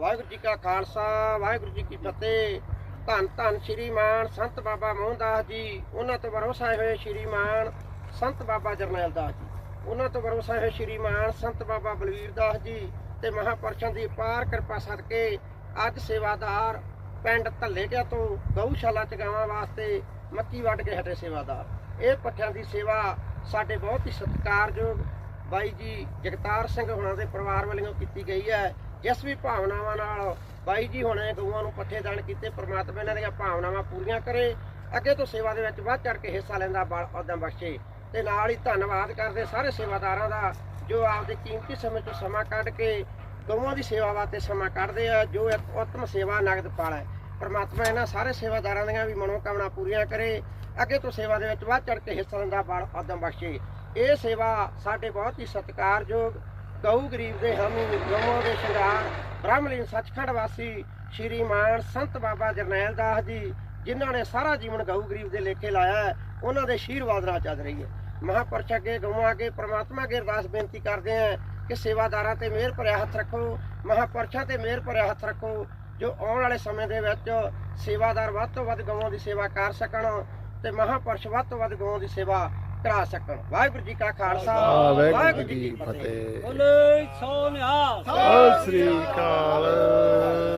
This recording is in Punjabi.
ਵਾਹਿਗੁਰੂ ਜੀ ਕਾ ਖਾਲਸਾ, ਵਾਹਿਗੁਰੂ ਜੀ ਕੀ ਫਤਿਹ। ਧੰਨ ਧੰਨ ਸ਼੍ਰੀ ਮਾਨ ਸੰਤ ਬਾਬਾ ਮੋਹਨਦਾਸ ਜੀ। ਉਹਨਾਂ ਤੋਂ ਵਰੋਸਾਏ ਹੋਏ ਸ਼੍ਰੀ ਮਾਨ ਸੰਤ ਬਾਬਾ ਜਰਨੈਲ ਦਾਸ ਜੀ। ਉਹਨਾਂ ਤੋਂ ਵਰੋਸਾਏ ਹੋਏ ਸ਼੍ਰੀ ਮਾਨ ਸੰਤ ਬਾਬਾ ਬਲਵੀਰ ਦਾਸ ਜੀ ਤੇ ਮਹਾਪੁਰਸ਼ਾਂ ਦੀ ਪਾਰ ਕਿਰਪਾ ਸਦਕੇ ਅੱਜ ਸੇਵਾਦਾਰ ਪਿੰਡ ਧੱਲੇਕਿਆ ਤੋਂ ਗਊਸ਼ਾਲਾ ਚ ਗਾਵਾਂ ਵਾਸਤੇ ਮੱਕੀ ਵੱਢ ਕੇ ਹਟੇ ਸੇਵਾਦਾਰ। ਇਹ ਪੱਠਿਆਂ ਦੀ ਸੇਵਾ ਸਾਡੇ ਬਹੁਤ ਹੀ ਸਤਿਕਾਰਯੋਗ ਬਾਈ ਜੀ ਜਗਤਾਰ ਸਿੰਘ ਹੁਣਾਂ ਦੇ ਪਰਿਵਾਰ ਵੱਲੋਂ ਕੀਤੀ ਗਈ ਹੈ। ਜਿਸ ਵੀ ਭਾਵਨਾਵਾਂ ਨਾਲ ਬਾਈ ਜੀ ਹੁਣੇ ਗਊਆਂ ਨੂੰ ਪੱਠੇ ਦਾਨ ਕੀਤੇ, ਪ੍ਰਮਾਤਮਾ ਇਹਨਾਂ ਦੀਆਂ ਭਾਵਨਾਵਾਂ ਪੂਰੀਆਂ ਕਰੇ, ਅੱਗੇ ਤੋਂ ਸੇਵਾ ਦੇ ਵਿੱਚ ਵੱਧ ਚੜ ਕੇ ਹਿੱਸਾ ਲੈਂਦਾ ਬਲ ਉਦਮ ਬਖਸ਼ੇ। ਤੇ ਨਾਲ ਹੀ ਧੰਨਵਾਦ ਕਰਦੇ ਸਾਰੇ ਸੇਵਾਦਾਰਾਂ ਦਾ, ਜੋ ਆਪਦੇ ਕੀਮਤੀ ਸਮੇਂ ਤੋਂ ਸਮਾਂ ਕੱਢ ਕੇ ਗਊਆਂ ਦੀ ਸੇਵਾ ਵਾਸਤੇ ਸਮਾਂ ਕੱਢਦੇ ਆ, ਜੋ ਇੱਕ ਉੱਤਮ ਸੇਵਾ ਨਗਦ ਪਾਲ ਹੈ। ਪਰਮਾਤਮਾ ਇਹਨਾਂ ਸਾਰੇ ਸੇਵਾਦਾਰਾਂ ਦੀਆਂ ਵੀ ਮਨੋਕਾਮਨਾ ਪੂਰੀਆਂ ਕਰੇ, ਅੱਗੇ ਤੋਂ ਸੇਵਾ ਦੇ ਵਿੱਚ ਵੱਧ ਚੜ ਕੇ ਹਿੱਸਾ ਲੈਂਦਾ ਬਲ ਉਦਮ ਬਖਸ਼ੇ। ਇਹ ਸੇਵਾ ਸਾਡੇ ਬਹੁਤ ਹੀ ਸਤਿਕਾਰਯੋਗ ਗਊ ਗਰੀਬ ਦੇ ਹਾਮੀ ਗਊਆਂ ਦੇ ਸ਼ਿੰਗਾਰ ਬ੍ਰਹਮਲੀਨ ਸੱਚਖੰਡ ਵਾਸੀ ਸ਼੍ਰੀ ਮਾਨ ਸੰਤ ਬਾਬਾ ਜਰਨੈਲ ਦਾਸ ਜੀ, ਜਿਨ੍ਹਾਂ ਨੇ ਸਾਰਾ ਜੀਵਨ ਗਊ ਗਰੀਬ ਦੇ ਲੇਖੇ ਲਾਇਆ ਹੈ, ਉਹਨਾਂ ਦੇ ਆਸ਼ੀਰਵਾਦ ਨਾਲ ਚੱਲ ਰਹੀ ਹੈ। ਮਹਾਪੁਰਸ਼ ਅੱਗੇ, ਗਊਆਂ ਅੱਗੇ, ਪ੍ਰਮਾਤਮਾ ਅੱਗੇ ਅਰਦਾਸ ਬੇਨਤੀ ਕਰਦੇ ਹਾਂ ਕਿ ਸੇਵਾਦਾਰਾਂ ਤੇ ਮਿਹਰ ਭਰਿਆ ਹੱਥ ਰੱਖੋ, ਮਹਾਪੁਰਸ਼ਾਂ ਤੇ ਮਿਹਰ ਭਰਿਆ ਹੱਥ ਰੱਖੋ, ਜੋ ਆਉਣ ਵਾਲੇ ਸਮੇਂ ਦੇ ਵਿੱਚ ਸੇਵਾਦਾਰ ਵੱਧ ਤੋਂ ਵੱਧ ਗਊਆਂ ਦੀ ਸੇਵਾ ਕਰ ਸਕਣ ਤੇ ਮਹਾਪੁਰਸ਼ ਵੱਧ ਤੋਂ ਵੱਧ ਗਊਆਂ ਦੀ ਸੇਵਾ ਕਰਾ ਸਕਣ। ਵਾਹਿਗੁਰੂ ਜੀ ਕਾ ਖਾਲਸਾ। ਵਾਹਿਗੁਰੂ ਜੀ ਕੀ ਫਤਿਹ। ਬੋਲੇ ਸੋ ਨਿਹਾਲ। ਸਤਿ ਸ੍ਰੀ ਅਕਾਲ।